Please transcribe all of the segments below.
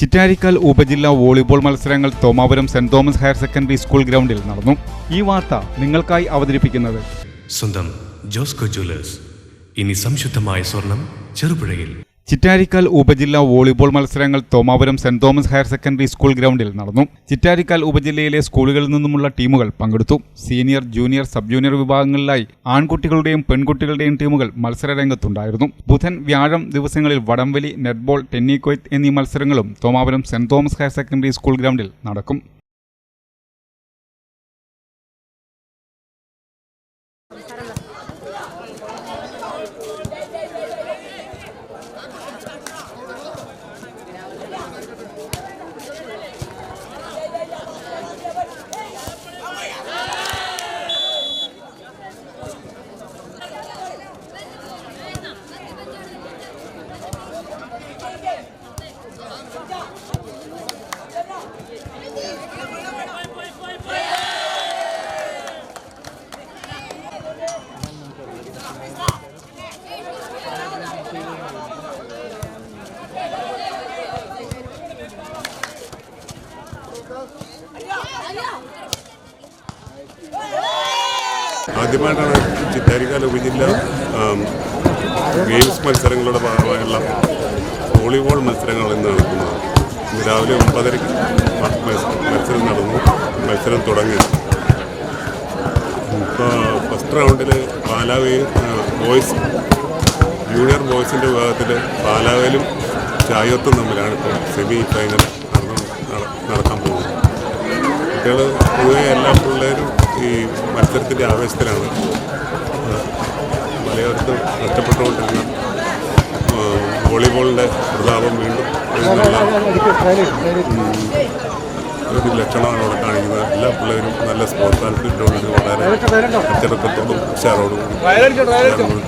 ചിറ്റാരിക്കാൽ ഉപജില്ലാ വോളിബോൾ മത്സരങ്ങൾ Thomapuram Saint Thomas higher secondary school ഗ്രൗണ്ടിൽ നടന്നു. ഈ വാർത്ത നിങ്ങൾക്കായി അവതരിപ്പിക്കുന്നത്. സ്വന്തം ജോസ്കോ ജ്വല്ലേഴ്സ്. ഇനി സംശുദ്ധമായ സ്വർണം ചെറുപുഴയിൽ. ചിറ്റാരിക്കാൽ ഉപജില്ലാ വോളിബോൾ മത്സരങ്ങൾ Thomapuram saint Thomas higher secondary school ഗ്രൗണ്ടിൽ നടന്നു. ചിറ്റാരിക്കാൽ ഉപജില്ലയിലെ സ്കൂളുകളിൽ നിന്നുമുള്ള ടീമുകൾ പങ്കെടുത്തു. സീനിയർ ജൂനിയർ സബ് ജൂനിയർ വിഭാഗങ്ങളിലായി ആൺകുട്ടികളുടെയും പെൺകുട്ടികളുടെയും ടീമുകൾ മത്സരരംഗത്തുണ്ടായിരുന്നു. ബുധൻ വ്യാഴം ദിവസങ്ങളിൽ വടംവലി നെറ്റ്ബോൾ ടെന്നിക്കൊയ്ത്ത് എന്നീ മത്സരങ്ങളും Thomapuram Saint Thomas higher secondary school ഗ്രൗണ്ടിൽ നടക്കും. ആദ്യമായിട്ടാണ് ചിത്താരിക്കാല ഉപജില്ല ഗെയിംസ് മത്സരങ്ങളുടെ ഭാഗമായുള്ള വോളിബോൾ മത്സരങ്ങൾ ഇന്ന് നടക്കുന്നത്. ഇന്ന് രാവിലെ ഒമ്പതരയ്ക്ക് മത്സരം നടന്നു. മത്സരം തുടങ്ങി. ഇപ്പോൾ ഫസ്റ്റ് റൗണ്ടിൽ പാലാവി ബോയ്സ് ജൂനിയർ ബോയ്സിന്റെ വിഭാഗത്തിൽ പാലാവയിലും ചായത്തും തമ്മിലാണ് ഇപ്പോൾ സെമി ഫൈനൽ നടക്കാൻ പോകുന്നത് കുട്ടികൾ പൊതുവെ എല്ലാ പിള്ളേരും ഈ മത്സരത്തിന്റെ ആവേശത്തിലാണ് മലയോരത്ത് നഷ്ടപ്പെട്ടുകൊണ്ടിരുന്ന വോളിബോളിന്റെ പ്രതാപം വീണ്ടും ഒരു ലക്ഷണമാണ് അവിടെ കാണിക്കുന്നത്. എല്ലാ പിള്ളേരും നല്ല സ്പോർട്സ് താല്പര്യത്തോട് വളരെ അച്ചടക്കത്തോടും ഉഷാറോടും കളിക്കുന്നു.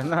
എന്നാ?